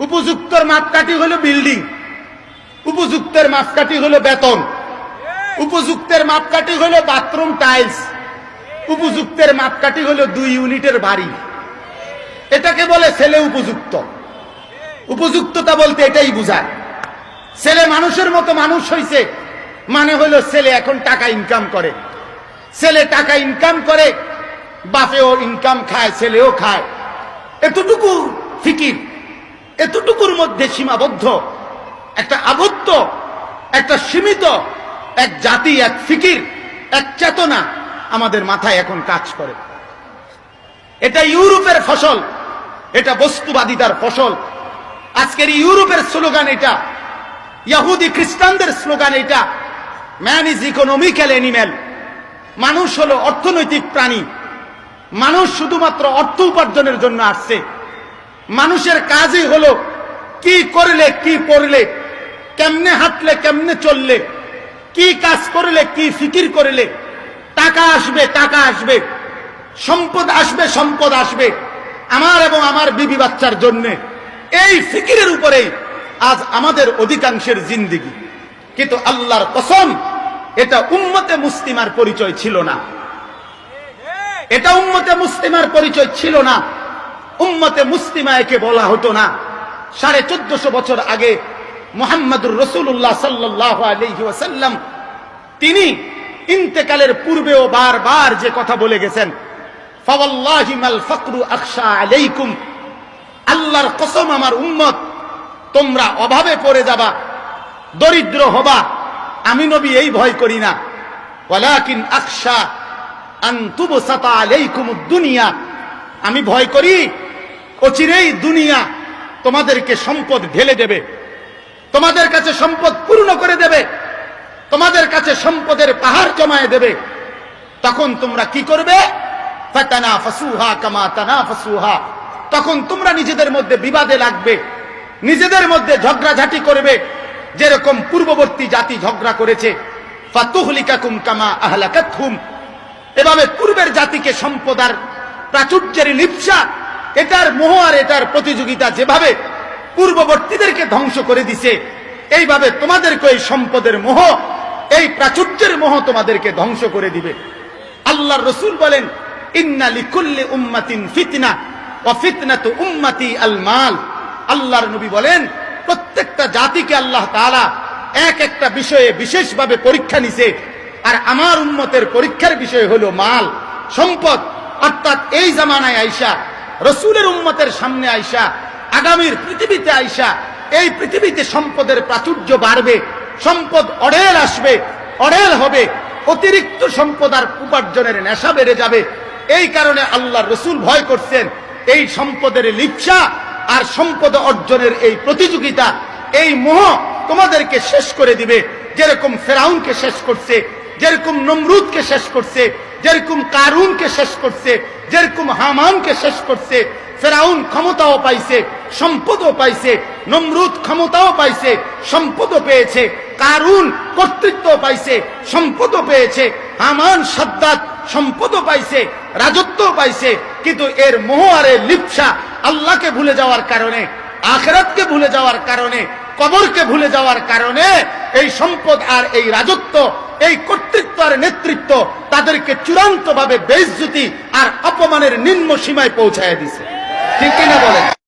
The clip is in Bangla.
উপযুক্তর মাপকাঠি হলো বিল্ডিং। উপযুক্তের মাপকাঠি হলো বেতন। উপযুক্তের মাপকাঠি হলো বাথরুম টাইলস। উপযুক্তের মাপকাঠি হলো দুই ইউনিটের বাড়ি। এটাকে বলে ছেলে উপযুক্ত। উপযুক্ততা বলতে এটাই বুঝায়। ছেলে মানুষের মতো মানুষ হইছে মানে হলো ছেলে এখন টাকা ইনকাম করে। ছেলে টাকা ইনকাম করে, বাপেও ইনকাম খায়, ছেলেও খায়। এতটুকু ফিকির। এতটুকুর মধ্যে সীমাবদ্ধ, একটা আবদ্ধ, একটা সীমিত, এক জাতি, এক ফিকির, এক চেতনা আমাদের মাথায় এখন কাজ করে। এটা ইউরোপের ফসল, এটা বস্তুবাদিতার ফসল। আজকের ইউরোপের স্লোগান এটা, ইয়াহুদি খ্রিস্টানদের স্লোগান এটা, ম্যান ইজ ইকোনমিক্যাল এনিম্যাল মানুষ হলো অর্থনৈতিক প্রাণী। মানুষ শুধুমাত্র অর্থ উপার্জনের জন্য আসছে। মানুষের কাজই হলো কি করলে, কি পড়লে, কেমনে হাঁটলে, কেমনে চললে, কি কাজ করলে, কি ফিকির করলে, টাকা আসবে টাকা আসবে, সম্পদ আসবে সম্পদ আসবে, আমার এবং আমার বিবি বাচ্চার জন্য। এই ফিকিরের উপরেই আজ আমাদের অধিকাংশের জিন্দিগি। কিন্তু আল্লাহর কসম, এটা উম্মতে মুসলিমার পরিচয় ছিল না। এটা উম্মতে মুসলিমার পরিচয় ছিল না। উম্মতে মুসলিমা একে বলা হতো না। সাড়ে চোদ্দশো বছর আগে মোহাম্মদুর রসুল্লাহ সাল্লাহ আলহি ওয়াসাল্লাম, তিনি ইন্তেকালের পূর্বেও বারবার যে কথা বলে গেছেন আলাইকুম আল্লাহর কসম আমার উম্মত, তোমরা অভাবে পড়ে যাবা, দরিদ্র হবা, আমি নবী এই ভয় করি না, ওয়ালাকিন আখশা আন তুবসাতা আলাইকুমুদ দুনিয়া আমি ভয় করি অচিরেই দুনিয়া তোমাদেরকে সম্পদ ঢেলে দেবে। তোমাদের কাছে সম্পদ পূর্ণ করে দেবে। তোমাদের কাছে সম্পদের পাহাড় জমায়ে দেবে। তখন তোমরা কি করবে? কামা তখন তোমরা নিজেদের মধ্যে বিবাদে লাগবে। নিজেদের মধ্যে ঝগড়াঝাটি করবে। যেরকম পূর্ববর্তী জাতি ঝগড়া করেছে। কামা এভাবে পূর্বের জাতিকে সম্পদার প্রাচুর্যের লিপসা এটার মোহ আর এটার প্রতিযোগিতা যেভাবে পূর্ববর্তীদেরকে ধ্বংস করে দিছে, এইভাবে তোমাদেরকে এই সম্পদের মোহ, এই প্রাচুর্যের মোহ তোমাদেরকে ধ্বংস করে দিবে। আল্লাহর রসুল বলেন, ইন্না লিকুল্লি উম্মাতিন ফিতনা ও ফিতনা তো উম্মাতি আল মাল। আল্লাহর নবী বলেন, প্রত্যেকটা জাতিকে আল্লাহ তাআলা এক একটা বিষয়ে বিশেষভাবে পরীক্ষা নিছে, আর আমার উম্মতের পরীক্ষার বিষয় হলো মাল, সম্পদ। অর্থাৎ এই জামানায় আইসা রসুলের উম্মতের সামনে আইসা, আগামীর পৃথিবীতে আইসা, এই পৃথিবীতে সম্পদের প্রাচুর্য বাড়বে, সম্পদ অড়েল আসবে, অড়েল হবে, অতিরিক্ত সম্পদ আর উপার্জনের নেশা বেড়ে যাবে। এই কারণে আল্লাহ রসুল ভয় করছেন, এই সম্পদের লিপসা আর সম্পদ অর্জনের এই প্রতিযোগিতা, এই মোহ তোমাদেরকে শেষ করে দিবে। যেরকম ফেরাউনকে শেষ করছে, যেরকম নমরুদকে শেষ করছে যেরকম কারুনকে শেষ করছে, যেরকম হামানকে শেষ করছে, ফেরাউন ক্ষমতাও পাইছে, সম্পদও পাইছে, নমরুদ ক্ষমতাও পাইছে, সম্পদও পেয়েছে, কারুন কর্তৃত্ব পাইছে, সম্পদও পেয়েছে, হামান, সাদ্দাত সম্পদও পাইছে রাজত্ব পাইছে, কিন্তু এর মোহ আর এর লিপসা আল্লাহকে ভুলে যাওয়ার কারণে, আখরাতকে ভুলে যাওয়ার কারণে, কবরকে ভুলে যাওয়ার কারণে এই সম্পদ আর এই রাজত্ব এই কর্তৃত্ব আর নেতৃত্ব তাদেরকে চূড়ান্ত ভাবে বেইজ্জতি আর অপমানের নিম্ন সীমায় পৌঁছায় দিছে। ঠিক কিনা বলেন?